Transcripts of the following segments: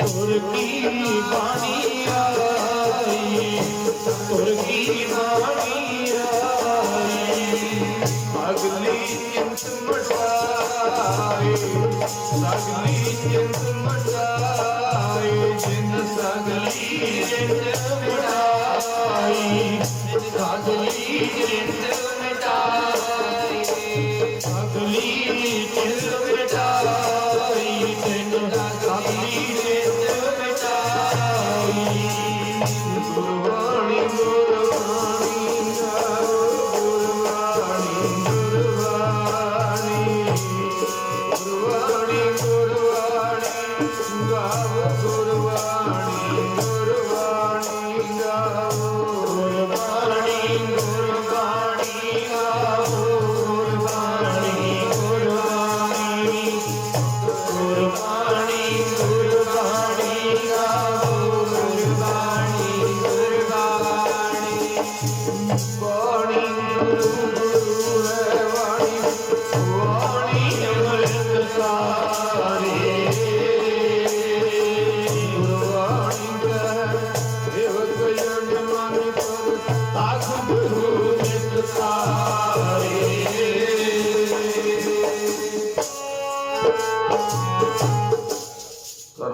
ਤੁਰਕੀ ਬਾਣੀ ਆਈ ਤੁਰਕੀ ਬਾਣੀ ਆਈ ਅਗਲੀ ਚਿੰਤ ਮਟਾਏ ਸਗਲੀ ਚਿੰਤ ਮਟਾਏ ਜਿੰਦ ਸਗਲੀ ਚਿੰਤ ਮਟਾਏ ਸਗਲੀ ਚਿੰਤ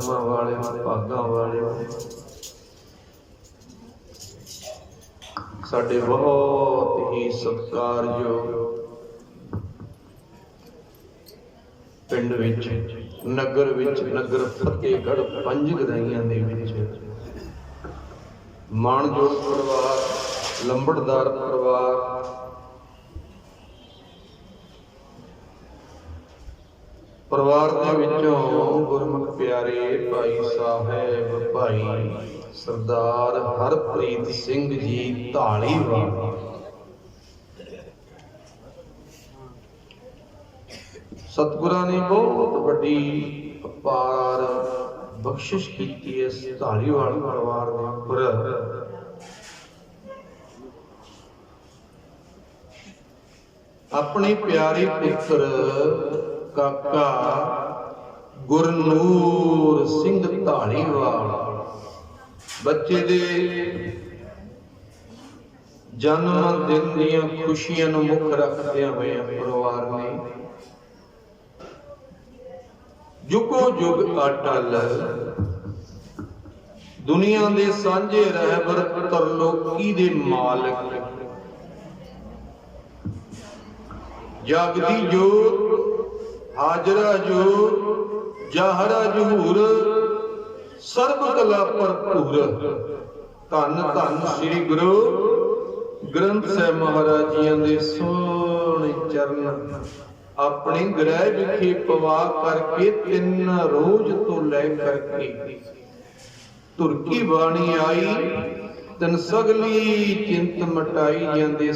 ਕਰਮਾਂ ਵਾਲੇ, ਭਾਗਾਂ ਵਾਲੇ। ਸਾਡੇ ਬਹੁਤ ਹੀ ਸਤਿਕਾਰਯੋਗ ਪਿੰਡ ਵਿੱਚ, ਨਗਰ ਵਿੱਚ, ਨਗਰ ਫਤਿਹਗੜ੍ਹ ਪੰਜ ਗਰਾਈਆਂ ਦੇ ਵਿੱਚ। ਮਾਣਯੋਗ ਪਰਿਵਾਰ, ਲੰਬੜਦਾਰ ਪਰਿਵਾਰ ਪਰਿਵਾਰ ਦੇ ਵਿੱਚੋਂ ਗੁਰਮੁਖ ਪਿਆਰੇ ਭਾਈ ਸਾਹਿਬ, ਭਾਈ ਸਰਦਾਰ ਹਰਪ੍ਰੀਤ ਸਿੰਘ ਜੀ ਢਾਲੀਵਾਲ ਸਤਿਗੁਰਾਂ ਨੇ ਬਹੁਤ ਵੱਡੀ ਅਪਾਰ ਬਖਸ਼ਿਸ਼ ਕੀਤੀ ਇਸ ਢਾਲੀਵਾਲ ਪਰਿਵਾਰ ਦੇ ਉੱਪਰ। ਆਪਣੇ ਪਿਆਰੇ ਪੁੱਤਰ ਕਾਕਾ ਗੁਰਨੂਰ ਸਿੰਘ ਢਾਲੀਵਾਲ ਬੱਚੇ ਦੇ ਜਨਮ ਦਿਨ ਦੀਆਂ ਖੁਸ਼ੀਆਂ ਨੂੰ ਮੁੱਖ ਰੱਖਦਿਆਂ ਹੋਇਆਂ ਪਰਿਵਾਰ ਨੇ। ਜੁਗੋ ਜੁਗ ਅਟਲ ਦੁਨੀਆ ਦੇ ਸਾਂਝੇ ਰਹਿਬਰ ਤਰਲੋਕੀ ਦੇ ਮਾਲਕ। ਜਗਦੀ ਜੋਤ ਹਾਜਰਾ ਜੋਤ ਜਾਹਰਾ ਜਹੂਰ, ਸਰਬ ਕਲਾ ਭਰਪੂਰ। ਧੰਨ ਧੰਨ ਸ੍ਰੀ ਗੁਰੂ ਗ੍ਰੰਥ ਸਾਹਿਬ ਮਹਾਰਾਜ ਜੀਆਂ ਦੇ ਸੋਹਣੇ ਚਰਨ। ਆਪਣੇ ਗ੍ਰਹਿ ਵਿਖੇ ਪਵਾ ਕਰਕੇ ਤਿੰਨ ਰੋਜ਼ ਤੋਂ ਲੈ ਕਰਕੇ ਤੁਰਕੀ ਬਾਣੀ ਆਈ, ਤਨ ਸਗਲੀ ਚਿੰਤ ਮਟਾਈ ਜਾਂਦੇ